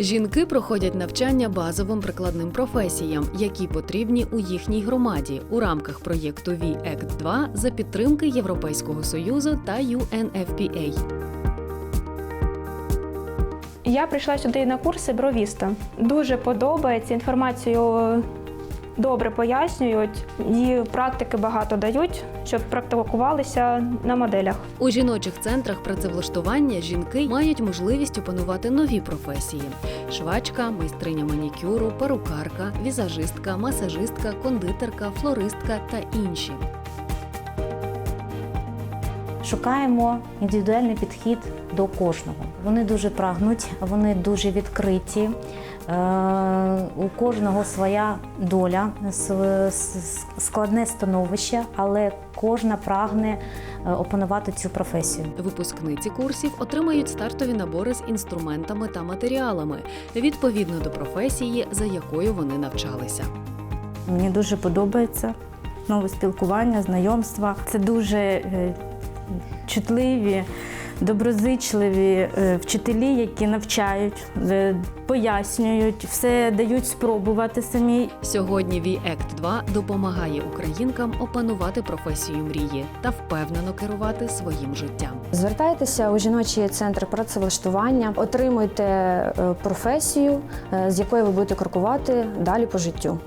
Жінки проходять навчання базовим прикладним професіям, які потрібні у їхній громаді у рамках проєкту VACT 2 за підтримки Європейського союзу та UNFPA. Я прийшла сюди на курси бровіста. Дуже подобається інформацію. Добре пояснюють, і практики багато дають, щоб практикувалися на моделях. У жіночих центрах працевлаштування жінки мають можливість опанувати нові професії: швачка, майстриня манікюру, перукарка, візажистка, масажистка, кондитерка, флористка та інші. Шукаємо індивідуальний підхід до кожного. Вони дуже прагнуть, вони дуже відкриті. У кожного своя доля, складне становище, але кожна прагне е, опанувати цю професію. Випускниці курсів отримають стартові набори з інструментами та матеріалами відповідно до професії, за якою вони навчалися. Мені дуже подобається нове спілкування, знайомства. Це дуже е, чутливі, доброзичливі е, вчителі, які навчають, е, пояснюють, все дають спробувати самі. Сьогодні VACT 2 допомагає українкам опанувати професію мрії та впевнено керувати своїм життям. Звертайтеся у жіночий центр працевлаштування, отримуйте е, професію, з якою ви будете крокувати далі по життю.